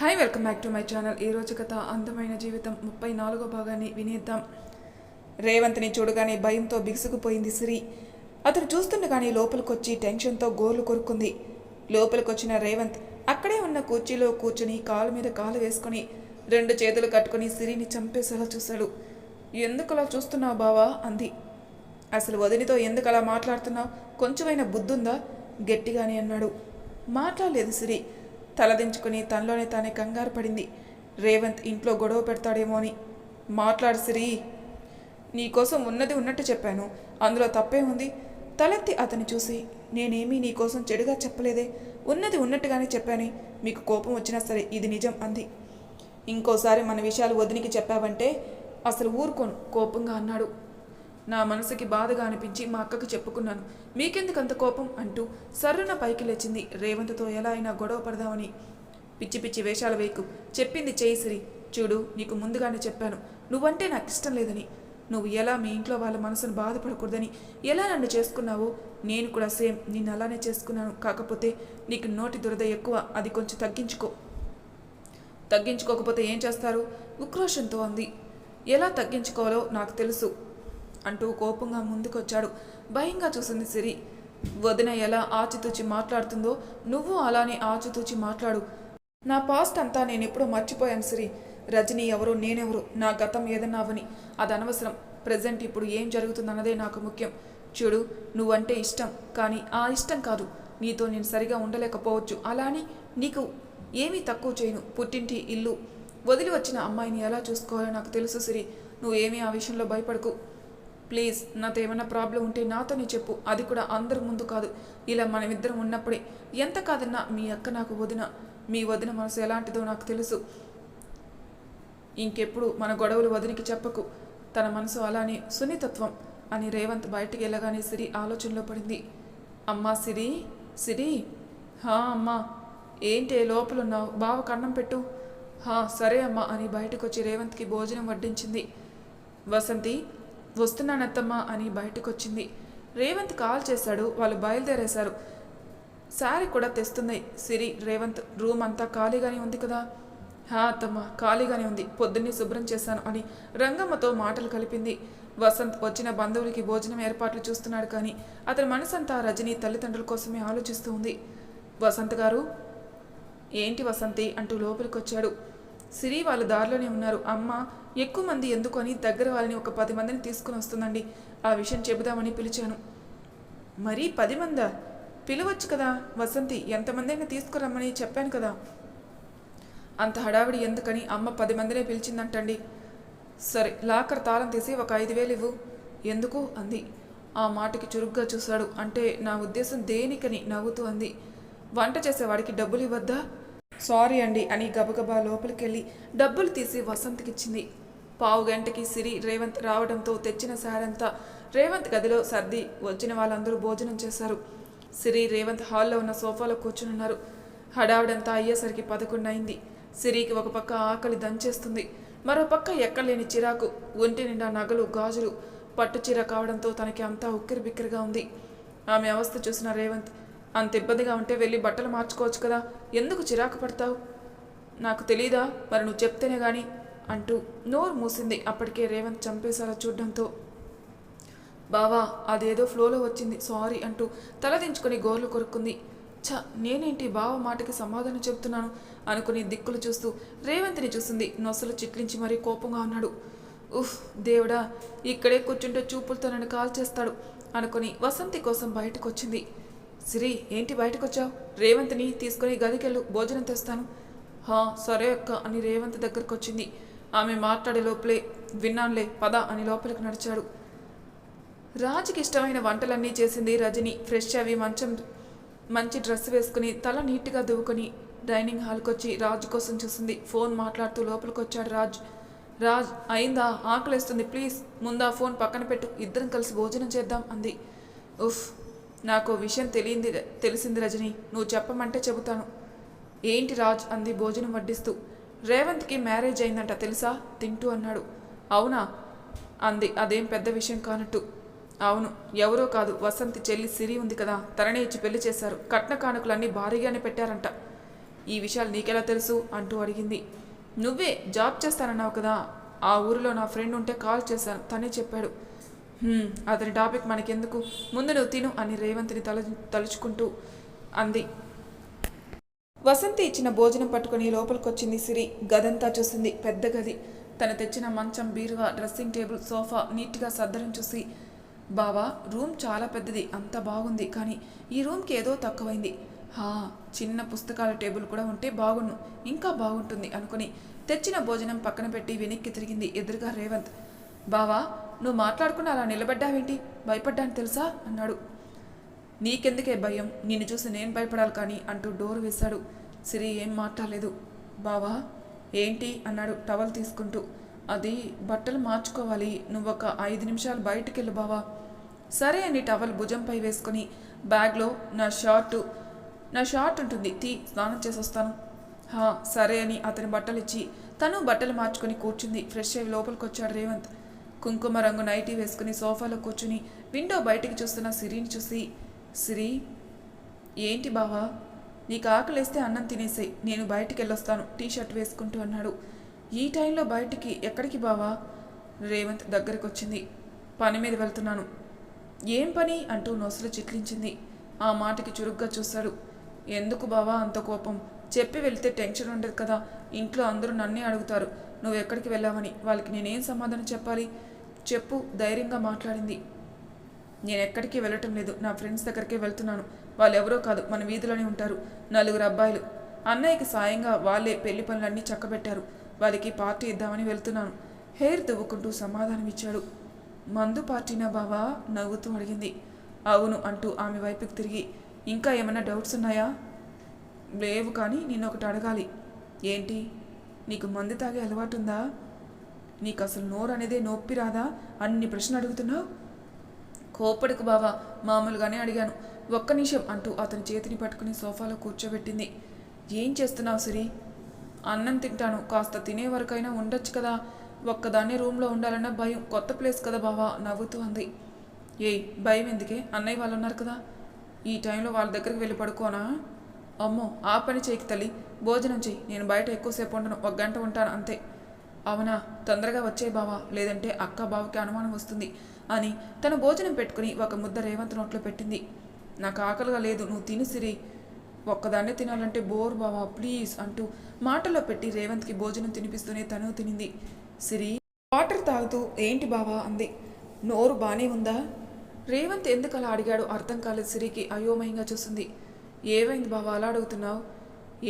Hi welcome back to my channel ఈ రోజు కథ అందమైన జీవితం ముప్పై నాలుగో భాగాన్ని వినేద్దాం. రేవంత్ని చూడగానే భయంతో బిగుసుకుపోయింది సిరి. అతను చూస్తుండగానే లోపలికొచ్చి టెన్షన్తో గోర్లు కొరుక్కుంది. లోపలికొచ్చిన రేవంత్ అక్కడే ఉన్న కుర్చీలో కూర్చుని కాలు మీద కాలు వేసుకొని రెండు చేతులు కట్టుకొని సిరిని చంపేసేలా చూశాడు. ఎందుకలా చూస్తున్నావు బావా? అంది. అసలు వదినితో ఎందుకు అలా మాట్లాడుతున్నావు? కొంచెమైనా బుద్ధుందా? గట్టిగానే అన్నాడు. మాట్లాడలేదు సిరి. తలదించుకుని తనలోనే తానే కంగారు పడింది. రేవంత్ ఇంట్లో గొడవ పెడతాడేమో అని. మాట్లాడు సిరి. నీకోసం ఉన్నది ఉన్నట్టు చెప్పాను. అందులో తప్పే ఉంది. తలెత్తి అతని చూసి నేనేమీ నీకోసం చెడుగా చెప్పలేదే. ఉన్నది ఉన్నట్టుగానే చెప్పాను. మీకు కోపం వచ్చినా సరే ఇది నిజం అంది. ఇంకోసారి మన విషయాలు వదినికి చెప్పావంటే అసలు ఊరుకోను. కోపంగా అన్నాడు. నా మనసుకి బాధగా అనిపించి మా అక్కకు చెప్పుకున్నాను. మీకెందుకు అంత కోపం? అంటూ సర్రున పైకి లేచింది. రేవంత్తో ఎలా అయినా గొడవ పడదామని. పిచ్చి పిచ్చి వేషాల వేయకు. చెప్పింది చేయిసిరి చూడు నీకు ముందుగానే చెప్పాను. నువ్వంటే నాకు ఇష్టం లేదని. నువ్వు ఎలా మీ ఇంట్లో వాళ్ళ మనసును బాధపడకూడదని? ఎలా నన్ను చేసుకున్నావో? నేను కూడా సేమ్. నిన్ను అలానే చేసుకున్నాను. కాకపోతే నీకు నోటి దురద ఎక్కువ. అది కొంచెం తగ్గించుకో. తగ్గించుకోకపోతే ఏం చేస్తారు? ఉక్రోషంతో అంది. ఎలా తగ్గించుకోవాలో నాకు తెలుసు. అంటూ కోపంగా ముందుకొచ్చాడు. భయంగా చూసింది సిరి. వదిన ఎలా ఆచితూచి మాట్లాడుతుందో నువ్వు అలానే ఆచితూచి మాట్లాడు. నా పాస్ట్ అంతా నేను ఎప్పుడో మర్చిపోయాను సిరి. రజని ఎవరు నేనెవరు నా గతం ఏదన్నా అవని. అది అనవసరం ప్రజెంట్ ఇప్పుడు ఏం జరుగుతుందన్నదే నాకు ముఖ్యం. చూడు నువ్వంటే ఇష్టం కానీ ఆ ఇష్టం కాదు. నీతో నేను సరిగా ఉండలేకపోవచ్చు. అలాని నీకు ఏమీ తక్కువ చేయను. పుట్టింటి ఇల్లు. వదిలి వచ్చిన అమ్మాయిని ఎలా చూసుకోవాలో నాకు తెలుసు సిరి. నువ్వేమీ ఆ విషయంలో భయపడకు. ప్లీజ్ నాతో ఏమైనా ప్రాబ్లం ఉంటే నాతోనే చెప్పు. అది కూడా అందరి ముందు కాదు. ఇలా మనమిద్దరం ఉన్నప్పుడే ఎంత కాదన్నా మీ అక్క నాకు వదిన మీ వదిన మనసు ఎలాంటిదో నాకు తెలుసు. ఇంకెప్పుడు మన గొడవలు వదినికి చెప్పకు. తన మనసు అలానే సున్నితత్వం అని రేవంత్ బయటికి వెళ్ళగానే సిరి ఆలోచనలో పడింది. అమ్మా సిరి సిరి. హా అమ్మా ఏంటి లోపలున్నావు? బావ కన్నం పెట్టు. హా సరే అమ్మా అని బయటకు వచ్చి రేవంత్కి భోజనం వడ్డించింది. వసంతి వస్తున్నానత్తమ్మా అని బయటకు వచ్చింది రేవంత్ కాల్ చేశాడు వాళ్ళు బయలుదేరేశారు. శారీ కూడా తెస్తుంది సిరి రేవంత్ రూమ్ అంతా ఖాళీగానే ఉంది కదా? హా అత్తమ్మ ఖాళీగానే ఉంది. పొద్దున్నే శుభ్రం చేశాను అని రంగమ్మతో మాటలు కలిపింది. వసంత్ వచ్చిన బంధువులకి భోజనం ఏర్పాట్లు చూస్తున్నాడు కానీ అతని మనసంతా రజనీ తల్లిదండ్రుల కోసమే ఆలోచిస్తూ ఉంది. వసంత్ గారు? ఏంటి వసంతి అంటూ లోపలికి వచ్చాడు సిరి వాళ్ళ దారిలోనే ఉన్నారు. అమ్మ ఎక్కువ మంది ఎందుకు అని దగ్గర వాళ్ళని ఒక పది మందిని తీసుకుని వస్తుందండి. ఆ విషయం చెబుదామని పిలిచాను. మరీ పది మందా? పిలవచ్చు కదా వసంతి ఎంతమంది అయినా తీసుకురమ్మని చెప్పాను కదా. అంత హడావిడి ఎందుకని అమ్మ పది మందినే పిలిచిందంటండి. సరే లాకర్ తాళం తీసి ఒక ఐదు వేలు ఇవ్వు. ఎందుకు? అంది. ఆ మాటకి చురుగ్గా చూశాడు. అంటే నా ఉద్దేశం దేనికని నవ్వుతూ అంది. వంట చేసేవాడికి డబ్బులు ఇవ్వద్దా? సారీ అండి అని గబగబా లోపలికెళ్ళి డబ్బులు తీసి వసంత్కిచ్చింది. పావు గంటకి సిరి రేవంత్ రావడంతో తెచ్చిన సారంతా రేవంత్ గదిలో సర్ది వచ్చిన వాళ్ళందరూ భోజనం చేశారు. సిరి రేవంత్ హాల్లో ఉన్న సోఫాలో కూర్చునున్నారు. హడావిడంతా అయ్యేసరికి పదకొండైంది. సిరికి ఒక పక్క ఆకలి దంచేస్తుంది. మరో పక్క ఎక్కలేని చిరాకు ఒంటి నిండా నగలు గాజులు పట్టు చీర కావడంతో తనకి అంతా ఉక్కిరి బిక్కిరిగా ఉంది. ఆమె అవస్థ చూసిన రేవంత్ అంత ఇబ్బందిగా ఉంటే వెళ్ళి బట్టలు మార్చుకోవచ్చు కదా ఎందుకు చిరాకు పడతావు? నాకు తెలీదా మరి నువ్వు చెప్తేనే కానీ అంటూ నోరు మూసింది. అప్పటికే రేవంత్ చంపేశారా చూడడంతో. బావా అదేదో ఫ్లోలో వచ్చింది. సారీ అంటూ తలదించుకొని గోర్లు కొరుక్కుంది. ఛ నేనేంటి బావ మాటకి సమాధానం చెబుతున్నాను అనుకుని దిక్కులు చూస్తూ రేవంత్ని చూసింది. నొసలు చిట్లించి మరీ కోపంగా ఉన్నాడు. ఉహ్ దేవుడా ఇక్కడే కూర్చుంటే చూపులతో నన్ను కాల్ చేస్తాడు అనుకుని వసంతి కోసం బయటకు వచ్చింది సిరి ఏంటి బయటకు వచ్చావు రేవంత్ని తీసుకొని గదికెళ్ళు భోజనం తెస్తాను. హా సరే అక్క అని రేవంత్ దగ్గరకు వచ్చింది ఆమె మాట్లాడే లోపలే విన్నానులే పద అని లోపలికి నడిచాడు. రాజుకి ఇష్టమైన వంటలన్నీ చేసింది రజని. ఫ్రెష్ అవి మంచం మంచి డ్రెస్ వేసుకుని తల నీట్గా దువ్వుకొని డైనింగ్ హాల్కి వచ్చి రాజు కోసం చూసింది. ఫోన్ మాట్లాడుతూ లోపలికి వచ్చాడు రాజ్. రాజ్ అయిందా? ఆకలిస్తుంది. ప్లీజ్ ముందా ఫోన్ పక్కన పెట్టు. ఇద్దరం కలిసి భోజనం చేద్దాం అంది. ఉఫ్ నాకు విషయం తెలియంది తెలిసింది రజని. నువ్వు చెప్పమంటే చెబుతాను. ఏంటి రాజ్? అంది భోజనం వడ్డిస్తూ. రేవంత్కి మ్యారేజ్ అయిందంట తెలుసా? తింటూ అన్నాడు. అవునా? అంది. అదేం పెద్ద విషయం కానట్టు. అవును ఎవరో కాదు. వసంతి చెల్లి సిరి ఉంది కదా. తననే ఇచ్చి పెళ్ళి చేశారు. కట్న కానుకలన్నీ భారీగానే పెట్టారంట. ఈ విషయాలు నీకెలా తెలుసు? అంటూ అడిగింది. నువ్వే జాబ్ చేస్తానన్నావు కదా. ఆ ఊరిలో నా ఫ్రెండ్ ఉంటే కాల్ చేశాను. తనే చెప్పాడు. అతని టాపిక్ మనకెందుకు? ముందు నువ్వు తిను అని రేవంత్ని తల తలుచుకుంటూ అంది. వసంతి ఇచ్చిన భోజనం పట్టుకుని లోపలికొచ్చింది సిరి. గదంతా చూసింది పెద్ద గది. తను తెచ్చిన మంచం బీరువా డ్రెస్సింగ్ టేబుల్ సోఫా నీట్గా సర్దరం చూసి బావా రూమ్ చాలా పెద్దది అంత బాగుంది కానీ ఈ రూమ్కి ఏదో తక్కువైంది. హా చిన్న పుస్తకాల టేబుల్ కూడా ఉంటే బాగుండు ఇంకా బాగుంటుంది అనుకుని తెచ్చిన భోజనం పక్కన పెట్టి వెనక్కి తిరిగింది ఎదురుగా రేవంత్. బావా నువ్వు మాట్లాడుకుని అలా నిలబడ్డావేంటి? భయపడ్డాను తెలుసా? అన్నాడు. నీకెందుకే భయం? నిన్ను చూసి నేను భయపడాలి కానీ అంటూ డోర్ వేశాడు. సిరి ఏం మాట్లాడలేదు. బావా ఏంటి? అన్నాడు టవల్ తీసుకుంటూ. అది బట్టలు మార్చుకోవాలి. నువ్వు ఒక ఐదు నిమిషాలు బయటికి బావా. సరే అని టవల్ భుజంపై వేసుకుని బ్యాగ్లో నా షార్టు నా షార్ట్ ఉంటుంది. తీ స్నానం చేసి వస్తాను హా సరే అని అతని బట్టలు ఇచ్చి తను బట్టలు మార్చుకొని కూర్చుంది. ఫ్రెష్ అయ్యి లోపలికి వచ్చాడు రేవంత్. కుంకుమ రంగు నైటీ వేసుకుని సోఫాలో కూర్చుని విండో బయటికి చూస్తున్న సిరిని చూసి శ్రీ ఏంటి బావా? నీకు ఆకలిస్తే అన్నం తినేసేయ్ నేను బయటికి వెళ్ళొస్తాను టీ షర్ట్ వేసుకుంటూ అన్నాడు. ఈ టైంలో బయటికి ఎక్కడికి బావా? రేవంత్ దగ్గరకు వచ్చింది పని మీద వెళ్తున్నాను. ఏం పని? అంటూ నొసలు చిట్లించింది. ఆ మాటకి చురుగ్గా చూశాడు ఎందుకు బావా అంత కోపం? చెప్పి వెళ్తే టెన్షన్ ఉండదు కదా. ఇంట్లో అందరూ నన్నే అడుగుతారు. నువ్వు ఎక్కడికి వెళ్ళావని. వాళ్ళకి నేనేం సమాధానం చెప్పాలి? చెప్పు ధైర్యంగా మాట్లాడింది. నేను ఎక్కడికి వెళ్ళటం లేదు. నా ఫ్రెండ్స్ దగ్గరికే వెళ్తున్నాను. వాళ్ళు ఎవరో కాదు మన వీధిలోనే ఉంటారు. నలుగురు అబ్బాయిలు. అన్నయ్యకి సాయంగా వాళ్ళే పెళ్ళి పనులన్నీ చక్కబెట్టారు. వాళ్ళకి పార్టీ ఇద్దామని వెళ్తున్నాను. హెయిర్ దువ్వుకుంటూ సమాధానం ఇచ్చాడు మందు పార్టీనా బావా? నవ్వుతూ అడిగింది. అవును అంటూ ఆమె వైపుకి తిరిగి ఇంకా ఏమైనా డౌట్స్ ఉన్నాయా? లేవు కానీ నిన్న ఒకటి అడగాలి. ఏంటి? నీకు మందు తాగే అలవాటుందా? నీకు అసలు నోరు అనేదే నొప్పి రాదా? అన్ని ప్రశ్నలు అడుగుతున్నావు? కోపడికి బావా మామూలుగానే అడిగాను. ఒక్క నిమిషం అంటూ అతని చేతిని పట్టుకుని సోఫాలో కూర్చోబెట్టింది. ఏం చేస్తున్నావు సిరి? అన్నం తింటాను. కాస్త తినే వరకైనా ఉండొచ్చు కదా. ఒక్కదాన్నే రూమ్లో ఉండాలన్న భయం కొత్త ప్లేస్ కదా బావా నవ్వుతూ అంది. ఏయ్ భయం ఎందుకే? అన్నయ్య వాళ్ళు ఉన్నారు కదా. ఈ టైంలో వాళ్ళ దగ్గరికి వెళ్ళి పడుకోనా? అమ్మో ఆ పని చేయకి తల్లి. భోజనం చేయి నేను బయట ఎక్కువసేపు ఉండను. ఒక గంట ఉంటాను అంతే. అవునా తొందరగా వచ్చే బావా లేదంటే అక్క బావకి అనుమానం వస్తుంది అని తన భోజనం పెట్టుకుని ఒక ముద్ద రేవంత్ నోట్లో పెట్టింది. నాకు ఆకలిగా లేదు నువ్వు తిని సిరి. ఒక్కదాన్నే తినాలంటే బోర్ బావా ప్లీజ్ అంటూ మాటలో పెట్టి రేవంత్కి భోజనం తినిపిస్తూనే తను తినింది. సిరి వాటర్ తాగుతూ ఏంటి బావా అంది. నోరు బానే ఉందా? రేవంత్ ఎందుకు అలా అడిగాడో అర్థం కాలేదు సిరికి అయోమయంగా చూస్తుంది ఏమైంది బావా అలా అడుగుతున్నావు?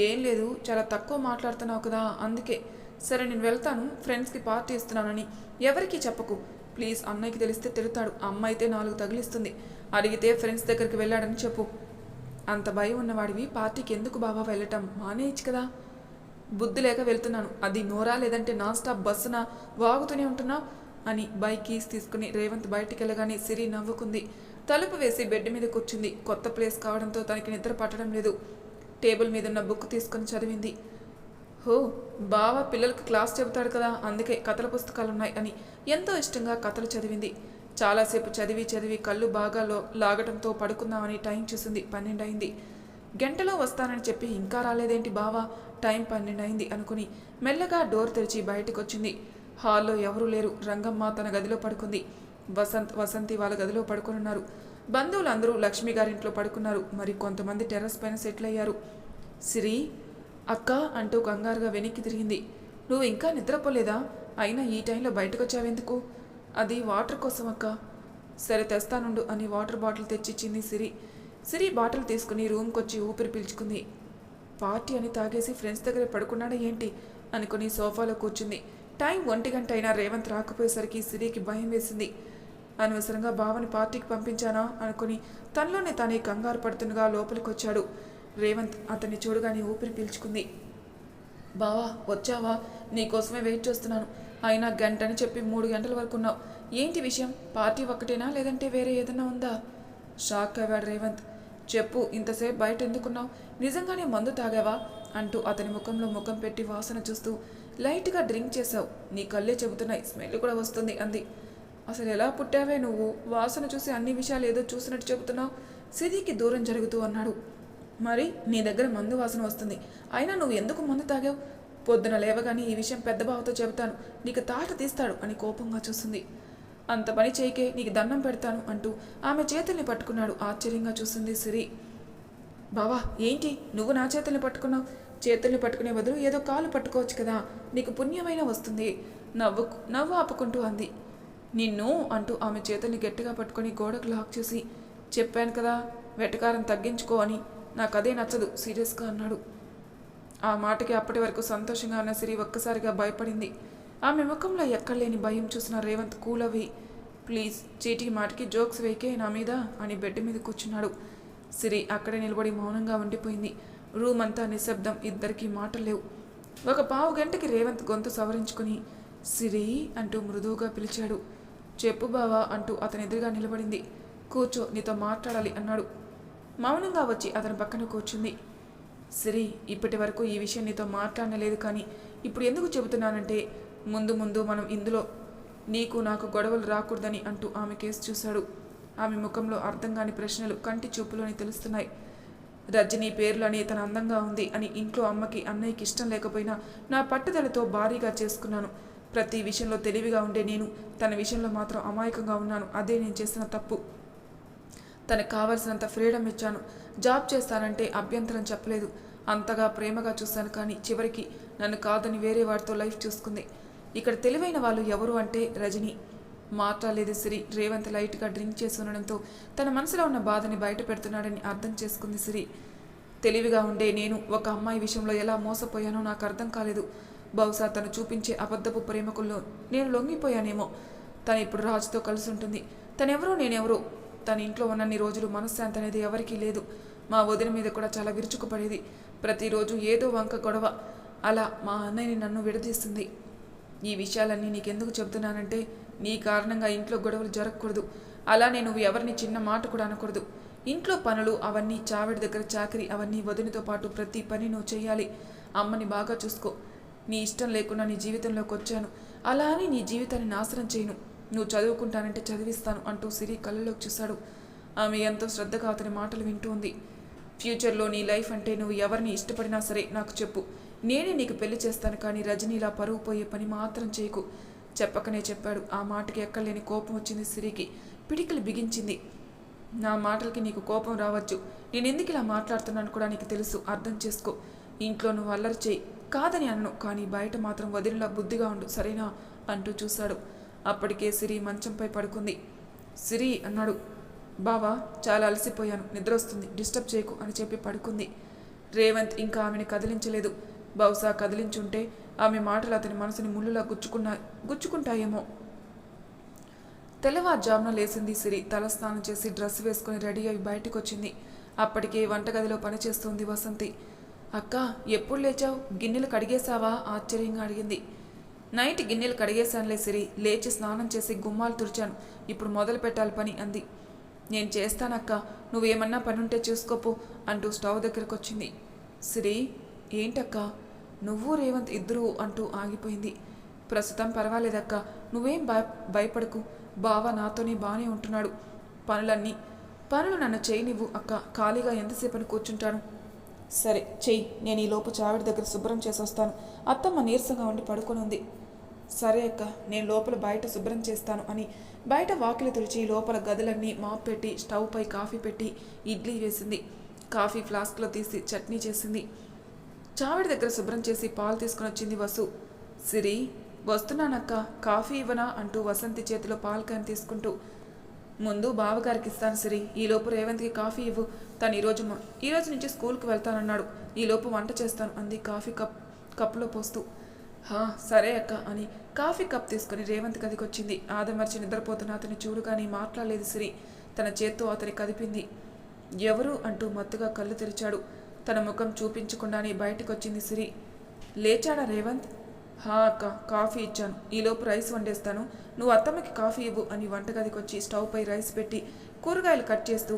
ఏం లేదు చాలా తక్కువ మాట్లాడుతున్నావు కదా అందుకే. సరే నేను వెళ్తాను. ఫ్రెండ్స్కి పార్టీ ఇస్తున్నానని. ఎవరికీ చెప్పకు. ప్లీజ్ అన్నయ్యకి తెలిస్తే తిడతాడు. అమ్మ అయితే నాలుగు తగిలిస్తుంది. అడిగితే ఫ్రెండ్స్ దగ్గరికి వెళ్ళాడని చెప్పు. అంత భయం ఉన్నవాడివి పార్టీకి ఎందుకు బాబా వెళ్ళటం? మానేయచ్చు కదా. బుద్ధి లేక వెళ్తున్నాను. అది నోరా లేదంటే నాన్ స్టాప్ బస్సున? వాగుతూనే ఉంటున్నావు అని బైక్ కీస్ తీసుకుని రేవంత్ బయటికి వెళ్ళగానే సిరి నవ్వుకుంది. తలుపు వేసి బెడ్ మీద కూర్చుంది. కొత్త ప్లేస్ కావడంతో తనకి నిద్ర పట్టడం లేదు. టేబుల్ మీద ఉన్న బుక్ తీసుకొని చదివింది. హో బావ పిల్లలకు క్లాస్ చెబుతాడు కదా అందుకే కథల పుస్తకాలు ఉన్నాయి అని ఎంతో ఇష్టంగా కథలు చదివింది. చాలాసేపు చదివి చదివి కళ్ళు బాగా లో లాగటంతో పడుకుందామని టైం చూసింది పన్నెండు అయింది గంటలో వస్తానని చెప్పి ఇంకా రాలేదేంటి బావా? టైం పన్నెండు అయింది అనుకుని మెల్లగా డోర్ తెరిచి బయటకు వచ్చింది హాల్లో ఎవరూ లేరు రంగమ్మ తన గదిలో పడుకుంది. వసంత్ వసంతి వాళ్ళ గదిలో పడుకునున్నారు. బంధువులందరూ లక్ష్మి గారింట్లో పడుకున్నారు. మరి కొంతమంది టెర్రస్ పైన సెటిల్ అయ్యారు సిరి అక్క అంటూ కంగారుగా వెనక్కి తిరిగింది. నువ్వు ఇంకా నిద్రపోలేదా? అయినా ఈ టైంలో బయటకు వచ్చావెందుకు అది వాటర్ కోసం అక్క. సరే తెస్తానుండు అని వాటర్ బాటిల్ తెచ్చిచ్చింది సిరి. సిరి బాటిల్ తీసుకుని రూమ్కి వచ్చి ఊపిరి పీల్చుకుంది. పార్టీ అని తాగేసి ఫ్రెండ్స్ దగ్గర పడుకున్నాడా ఏంటి? అనుకుని సోఫాలో కూర్చుంది. టైం ఒంటి గంట అయినా రేవంత్ రాకపోయేసరికి సిరికి భయం వేసింది. అనవసరంగా బావని పార్టీకి పంపించానా? అనుకుని తనలోనే తానే కంగారు పడుతుండగా లోపలికి వచ్చాడు రేవంత్ అతన్ని చూడగానే ఊపిరి పీల్చుకుంది. బావా వచ్చావా? నీకోసమే వెయిట్ చేస్తున్నాను. అయినా గంట అని చెప్పి మూడు గంటల వరకు ఉన్నావు. ఏంటి విషయం? పార్టీ ఒక్కటేనా లేదంటే వేరే ఏదైనా ఉందా? షాక్ అయ్యాడు రేవంత్. చెప్పు ఇంతసేపు బయట ఎందుకున్నావు? నిజంగానే మందు తాగావా? అంటూ అతని ముఖంలో ముఖం పెట్టి వాసన చూస్తూ లైట్గా డ్రింక్ చేశావు. నీ కళ్ళే చెబుతున్నాయి. స్మెల్ కూడా వస్తుంది అంది. అసలు ఎలా పుట్టావే నువ్వు? వాసన చూసి అన్ని విషయాలు ఏదో చూసినట్టు చెబుతున్నావు. సిరికి దూరం జరుగుతూ అన్నాడు. మరి నీ దగ్గర మందు వాసన వస్తుంది. అయినా నువ్వు ఎందుకు మందు తాగావు? పొద్దున లేవగానే ఈ విషయం పెద్ద బావతో చెబుతాను. నీకు తాట తీస్తాడు అని కోపంగా చూస్తుంది. అంత పని చేయకే నీకు దండం పెడతాను అంటూ ఆమె చేతుల్ని పట్టుకున్నాడు ఆశ్చర్యంగా చూస్తుంది సిరి. బావా ఏంటి? నువ్వు నా చేతుల్ని పట్టుకున్నావు? చేతుల్ని పట్టుకునే బదులు ఏదో కాలు పట్టుకోవచ్చు కదా? నీకు పుణ్యమైన వస్తుంది. నవ్వు నవ్వు ఆపుకుంటూ అంది. నిన్ను అంటూ ఆమె చేతుల్ని గట్టిగా పట్టుకొని గోడకు లాక్ చేసి చెప్పాను కదా వెటకారం తగ్గించుకో అని నాకు అదే నచ్చదు. సీరియస్గా అన్నాడు. ఆ మాటకి అప్పటి వరకు సంతోషంగా ఉన్న సిరి ఒక్కసారిగా భయపడింది. ఆమె ముఖంలో ఎక్కడలేని భయం చూసిన రేవంత్ కూలవి ప్లీజ్ చీటీ మాటకి జోక్స్ వేకే నా మీద అని బెడ్ మీద కూర్చున్నాడు. సిరి అక్కడే నిలబడి మౌనంగా ఉండిపోయింది. రూమ్ అంతా నిశ్శబ్దం. ఇద్దరికీ మాటలు లేవు. ఒక పావు గంటకి రేవంత్ గొంతు సవరించుకుని సిరి అంటూ మృదువుగా పిలిచాడు. చెప్పు బావా అంటూ అతని ఎదురుగా నిలబడింది. కూర్చో నీతో మాట్లాడాలి అన్నాడు. మౌనంగా వచ్చి అతని పక్కన కూర్చుంది. సిరి ఇప్పటి వరకు ఈ విషయం నీతో మాట్లాడలేదు కానీ ఇప్పుడు ఎందుకు చెబుతున్నానంటే ముందు ముందు మనం ఇందులో నీకు నాకు గొడవలు రాకూడదని అంటూ ఆమె కేసు చూశాడు. ఆమె ముఖంలో అర్థం కాని ప్రశ్నలు కంటి చూపులోని తెలుస్తున్నాయి. రజనీ పేర్లని తన అందంగా ఉంది అని ఇంట్లో అమ్మకి అన్నయ్యకి ఇష్టం లేకపోయినా నా పట్టుదలతో భారీగా చేసుకున్నాను. ప్రతి విషయంలో తెలివిగా ఉండే నేను తన విషయంలో మాత్రం అమాయకంగా ఉన్నాను. అదే నేను చేసిన తప్పు. తనకు కావలసినంత ఫ్రీడమ్ ఇచ్చాను. జాబ్ చేస్తానంటే అభ్యంతరం చెప్పలేదు. అంతగా ప్రేమగా చూశాను కానీ చివరికి నన్ను కాదని వేరే వాడితో లైఫ్ చూసుకుంది. ఇక్కడ తెలివైన వాళ్ళు ఎవరు అంటే రజని. మాట్లాడలేదు సిరి. రేవంత్ లైట్గా డ్రింక్ చేసి ఉండడంతో తన మనసులో ఉన్న బాధని బయట పెడుతున్నాడని అర్థం చేసుకుంది సిరి. తెలివిగా ఉండే నేను ఒక అమ్మాయి విషయంలో ఎలా మోసపోయానో నాకు అర్థం కాలేదు. బహుశా తను చూపించే అబద్ధపు ప్రేమకుల్లో నేను లొంగిపోయానేమో. తను ఇప్పుడు రాజుతో కలిసి ఉంటుంది. తనెవరో నేనెవరో తన ఇంట్లో ఉన్నన్ని రోజులు మనశ్శాంతి అనేది ఎవరికీ లేదు. మా వదిన మీద కూడా చాలా విరుచుకుపడేది. ప్రతిరోజు ఏదో వంక గొడవ. అలా మా అన్నయ్యని నన్ను విడదీస్తుంది ఈ విషయాలన్నీ నీకెందుకు చెబుతున్నానంటే నీ కారణంగా ఇంట్లో గొడవలు జరగకూడదు. అలానే నువ్వు ఎవరిని చిన్న మాట కూడా అనకూడదు. ఇంట్లో పనులు అవన్నీ చావిడి దగ్గర చాకరీ అవన్నీ వదినతో పాటు ప్రతి పని నువ్వు చేయాలి. అమ్మని బాగా చూసుకో. నీ ఇష్టం లేకుండా నీ జీవితంలోకి వచ్చాను. అలా అని నీ జీవితాన్ని నాశనం చేయను. నువ్వు చదువుకుంటానంటే చదివిస్తాను అంటూ సిరి కళ్ళలోకి చూశాడు. ఆమె ఎంతో శ్రద్ధగా అతని మాటలు వింటూ ఉంది ఫ్యూచర్లో నీ లైఫ్ అంటే నువ్వు ఎవరిని ఇష్టపడినా సరే నాకు చెప్పు. నేనే నీకు పెళ్ళి చేస్తాను కానీ రజనీలా పరువు పోయే పని మాత్రం చేయకు. చెప్పకనే చెప్పాడు. ఆ మాటకి ఎక్కలేని కోపం వచ్చింది సిరికి. పిడికిలు బిగించింది. నా మాటలకి నీకు కోపం రావచ్చు నేను ఎందుకు ఇలా మాట్లాడుతున్నాను కూడా నీకు తెలుసు. అర్థం చేసుకో. ఇంట్లో నువ్వు అల్లరి చేయి. కాదని అన్ను. కానీ బయట మాత్రం వదిలిలా బుద్ధిగా ఉండు. సరేనా? అంటూ చూశాడు. అప్పటికే సిరి మంచంపై పడుకుంది. సిరి అన్నాడు బావా చాలా అలసిపోయాను. నిద్ర వస్తుంది డిస్టర్బ్ చేయకు అని చెప్పి పడుకుంది. రేవంత్ ఇంకా ఆమెను కదిలించలేదు. బహుశా కదిలించుంటే ఆమె మాటలు అతని మనసుని ముళ్ళులా గుచ్చుకున్నా గుచ్చుకుంటాయేమో. తెల్లవారుజామున లేచింది సిరి. తలస్నానం చేసి డ్రెస్ వేసుకుని రెడీ అయి బయటకు వచ్చింది అప్పటికే వంటగదిలో పనిచేస్తుంది వసంతి. అక్క ఎప్పుడు లేచావు? గిన్నెలు కడిగేశావా? ఆశ్చర్యంగా అడిగింది. నైట్ గిన్నెలు కడిగేశానులే సిరి. లేచి స్నానం చేసి గుమ్మాలు తుడిచాను. ఇప్పుడు మొదలు పెట్టాలి పని అంది. నేను చేస్తానక్క. నువ్వేమన్నా పని ఉంటే చూసుకోపో అంటూ స్టవ్ దగ్గరకు వచ్చింది సిరి ఏంటక్క? నువ్వు రేవంత్ ఇద్దరు అంటూ ఆగిపోయింది. ప్రస్తుతం పర్వాలేదక్క. నువ్వేం భయ భయపడకు. బావ నాతోనే బాగానే ఉంటున్నాడు. పనులన్నీ. పనులు నన్ను చేయనివ్వు అక్క. ఖాళీగా ఎంతసేపని కూర్చుంటాను. సరే చెయ్యి. నేను ఈ లోపు చావిడి దగ్గర శుభ్రం చేసి వస్తాను అత్తమ్మ నీరసంగా ఉండి పడుకొని ఉంది. సరే అక్క నేను లోపల బయట శుభ్రం చేస్తాను అని. బయట వాకిలి తుడిచి లోపల గదులన్నీ మాప్ పెట్టి స్టవ్ పై కాఫీ పెట్టి ఇడ్లీ వేసింది. కాఫీ ఫ్లాస్క్లో తీసి చట్నీ చేసింది. చావిడి దగ్గర శుభ్రం చేసి పాలు తీసుకుని వచ్చింది వసు. సిరి వస్తున్నానక్క. కాఫీ ఇవ్వనా అంటూ వసంతి చేతిలో పాలు తీసుకుంటూ ముందు బావగారికి ఇస్తాను సిరి ఈలోపు రేవంత్కి కాఫీ ఇవ్వు. తను ఈరోజు మా ఈరోజు నుంచి స్కూల్కి వెళ్తానన్నాడు. ఈలోపు వంట చేస్తాను అంది కాఫీ కప్ కప్లో పోస్తూ. హా సరే అక్క అని కాఫీ కప్ తీసుకుని రేవంత్ గదికి వచ్చింది ఆదమర్చి నిద్రపోతున్న అతని చూడగాని మాట్లాడలేదు సిరి. తన చేత్తో అతని కదిపింది. ఎవరు? అంటూ మత్తుగా కళ్ళు తెరిచాడు. తన ముఖం చూపించకుండానే బయటకొచ్చింది సిరి. లేచాడా రేవంత్? హా అక్క కాఫీ ఇచ్చాను. ఈలోపు రైస్ వండేస్తాను. నువ్వు అత్తమ్మకి కాఫీ ఇవ్వు అని వంటగదికి వచ్చి స్టవ్ పై రైస్ పెట్టి కూరగాయలు కట్ చేస్తూ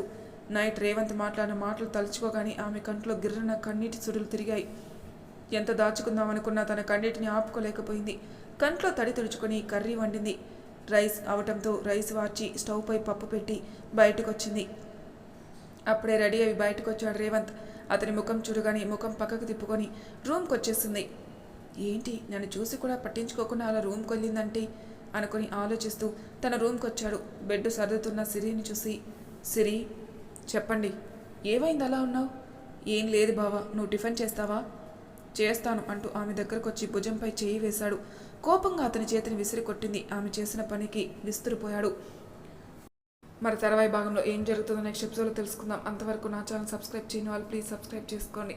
నైట్ రేవంత్ మాట్లాడిన మాటలు తలుచుకోగానే ఆమె కంట్లో గిర్రన కన్నీటి సుడులు తిరిగాయి. ఎంత దాచుకుందామనుకున్నా తన కన్నీటిని ఆపుకోలేకపోయింది. కంట్లో తడి తుడుచుకొని కర్రీ వండింది. రైస్ అవటంతో రైస్ వార్చి స్టవ్ పై పప్పు పెట్టి బయటకొచ్చింది. అప్పుడే రెడీ అయి బయటకు వచ్చాడు రేవంత్. అతని ముఖం చూడగానే ముఖం పక్కకు తిప్పుకొని రూమ్కి వచ్చేసింది ఏంటి? నన్ను చూసి కూడా పట్టించుకోకుండా అలా రూమ్కి వెళ్ళిందంటే అనుకుని ఆలోచిస్తూ తన రూమ్కి వచ్చాడు. బెడ్ సర్దుతున్న సిరిని చూసి సిరి చెప్పండి. ఏమైంది? అలా ఉన్నావు? ఏం లేదు బావా. నువ్వు టిఫిన్ చేస్తావా? చేస్తాను అంటూ ఆమె దగ్గరకు వచ్చి భుజంపై చేయి వేశాడు. కోపంగా అతని చేతిని విసిరి కొట్టింది. ఆమె చేసిన పనికి విస్తురిపోయాడు. మరి తర్వాయి భాగంలో ఏం జరుగుతుందో నెక్స్ట్ ఎపిసోడ్లో తెలుసుకుందాం. అంతవరకు నా ఛానల్ సబ్స్క్రైబ్ చేయని వాళ్ళు ప్లీజ్ సబ్స్క్రైబ్ చేసుకోండి.